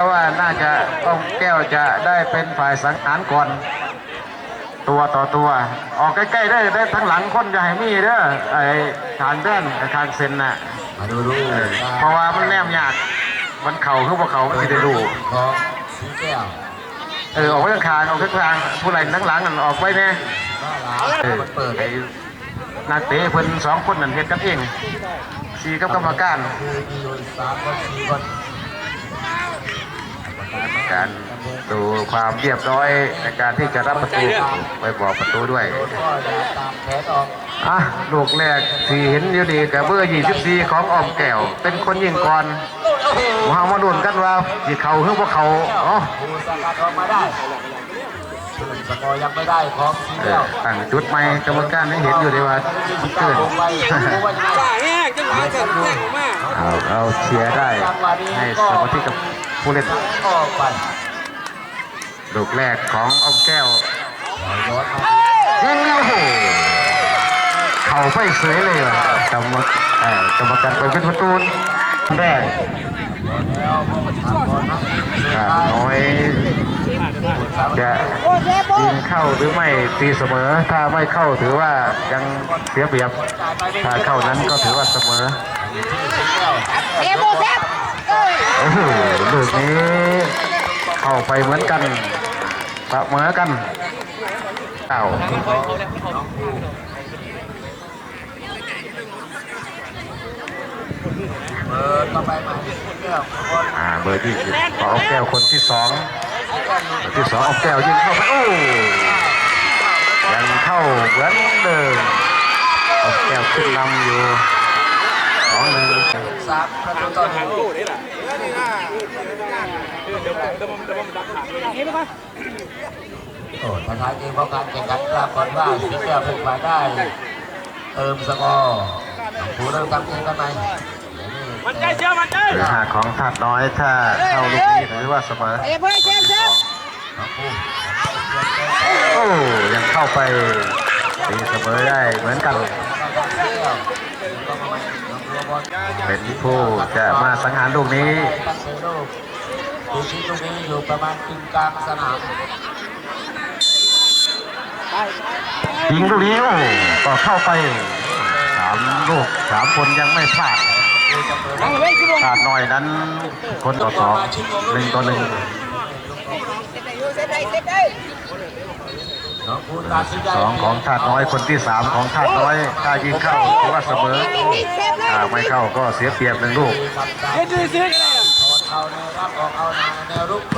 เพราะว่าน่าจะต้องแก้วจะได้เป็นฝ่ายสังหารก่อน ตัวต่อตัว ออกใกล้ๆได้ได้ทั้งหลังคนจะให้มีเด้อไอ้ทางเดินไอ้ทางเซนน่ะมาดูดูเออเพราะว่ามันแนมยากมันเข่าคือพวกเขาไม่ได้รู้ของสีแก้วเออออกไปข้างๆออกข้างๆผู้ใดทั้งหลังนั่นออกไปเนี่ยก็หลาเออมันเปิดไอ้นักเตะเพิ่นสองคนนั่นเฮ็ดกันเองสี่กับกรรมการคือมีอยู่สามคนสี่คน การดูความเรียบร้อยในการที่จะรับประตูไปบอกประตูด้วยโดนก็อย่าตามแขนออกอะลูกแรกที่เห็นอยู่ดีกับเบอร์24ของอ้อมแก้ว เป็นคนยิงก่อนมาเอามาดุนกันว่าสิเขาหรือบ่เขาอ๋อภูสกัดออกมาได้ส่วนสกอร์ยังไม่ได้ของสีเอแก้อวตั้งจุดใหม่กรรมการให้เห็นอยู่ดีว่ายี่สิบเกิเก้านลงไปรู้ว่ายังไงจ่าแห้งจังหวะเกิดแห้งออกมาเอาเอาเชียร์ได้ให้สมาธิกับ ผู้เล่นออกไปลูกแรกของอ้อมแก้วย้อนมายิงโอ้โหเข่าไปเสยเลยว่ะกรรมเอ่อกรรมการไปเป็นประตูแรกแล้วทางบอลนะอ่าน้อยจะยิงเข้าหรือไม่ตีเสมอ ถ้าไม่เข้าถือว่ายังเสียเปรียบ ถ้าเข้านั้นก็ถือว่าเสมอสีแก้วเอโมเซฟเอ้ย โอ้โหลูกนี้เข้าไปเหมือนกันเสมอกันเอ้าเปิดเข้าไปมาสีแก้วอ่าเบอร์ที่สิบขออาแก้วคนที่สองที่สองเอาแก้วยิงเข้าไปโอ้ยังเข้าเหมือนเดิมเอาแก้วขึ้นนำอยู่สองหนึ่ง สามประตูต่อหนึ่งโอ้นี่ะเดี๋ยวเดี๋ยวเดี๋ยวมเดี๋ยวผมดักขาเห็นไหมครับโอ้ท้ายเกมของการแข่งขันปรากฏว่าสีแก้วเป็นฝ่ายได้ เติมสกอร์ผู้เริ่มทำเกมกันไหมมันใจเชื่อมันใจหาของถาดน้อยถ้าเข้าลูกนี้ถือว่าเสมอเอ้ยเพื่อนเซฟเซฟโอ้ยังเข้าไปตีเสมอได้เหมือนกัน เป็นผู้จะมาสังหารลูกนี้ตั้งเซโร่ดูชีตรงนี้อยู่ประมาณกึ่งกลางสนามยิงลูกนี้โอ้ก็เข้าไปสามลูกสามคนยังไม่พลาดนั่งเลยคือลงพลาดน้อยนั้นคนต่อสองหนึ่งต่อหนึ่ง สองของชาติน้อยคนที่สามของชาติน้อยถ้ายิงเข้าถือว่าเสมอถ้าไม่เข้าก็เสียเปรียบหนึ่งลูกเอ็นในรับออกเอาในรุกโ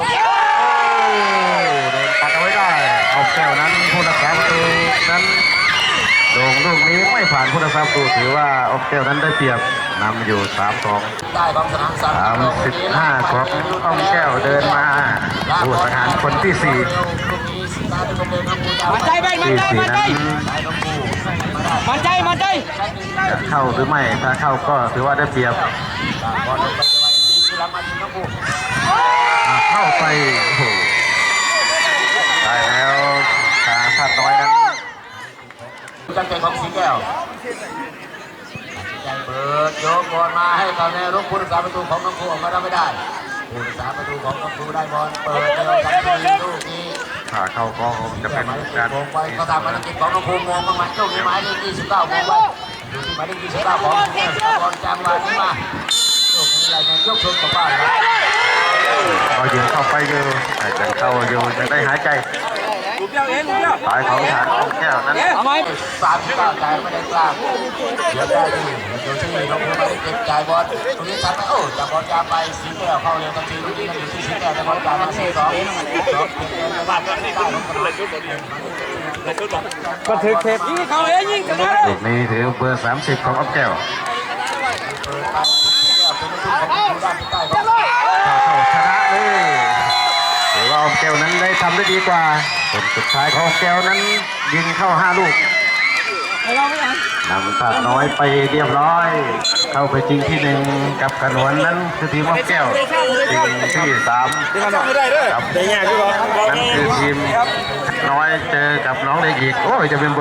ดนปัดเอาไว้ได้เอาแก้วนั้นผู้รักษาประตูนั้นลงลูกนี้ไม่ผ่านผู้รักษาประตูถือว่าออกแก้วนั้นได้เปรียบนำอยู่3 2 3 15ของอ้อมแก้วเดินมาผู้สังหารคนที่ 4 มันใจไปมันที่ใจสี่มันใจนั้นได้น้องกูมาได้มันใจมันใจจะเข้าหรือไม่ ถ้าเข้าก็ถือว่าได้เปรียบบอลลงไปจังหวะนี้คือรับมาถึงน้องกูอะเข้าไปโอ้โหได้แล้วทางชาติน้อยนั้นจังใจของสีแก้วใจเปิดโยกบอลมาให้กับแนวรุกผู้รักษาประตูของน้องกูออกมาได้ไม่ได้ผู้รักษาประตูของน้องกูได้บอลเปิดเร็วทันทีลูกนี้ ถ้าเข้าก็คงจะเป็นการมองไปเขาทำภารกิจของน้องภูมิมองมาหมัดลูกนี้หมายเลข29มองไปดูที่หมายเลข29ของบอลจังหวะนี้มาลูกนี้อะไรเนี่ยยกชนกับบ้านครับ เอายิงเข้าไปอยู่แต่จะเข้าอยู่จะได้หายใจลูกเดียวเองลูกเดียวสายของฐานอ้อมแก้วนั้นเอาไหม39ใจไม่ได้กล้าเดี๋ยวได้ที่ดูที่น้องภูมิไม่ได้เก็บจ่ายบอลตรงนี้ชัดไปโอ้จับบอลยาวไปสีแก้วเข้าเร็วทันทีลูกนี้กันอยู่ที่สีแก้วแต่บอลจ่ายมาสี่สองสองเก็บเงินในบ้านไม่ได้ของสนามก็ถือเทปยิงเขาเองยิงกันนะลูกนี้ถือเบอร์30ของอ้อมแก้ว แก้วนั้นได้ทำได้ดีกว่าผลสุดท้ายของแก้วนั้นยิงเข้าห้าลูกเราไม่ยังนำตาน้อยไปเรียบร้อย เข้าไปจริงที่หนึ่งกับขนวนนั้นคือทีมอ้อมแก้วจริงที่สามกับได้ยากด้วยนั่นคือทีมน้อยเจอกับน้องเล็กอีกโอ้ยจะเป็นเบอร์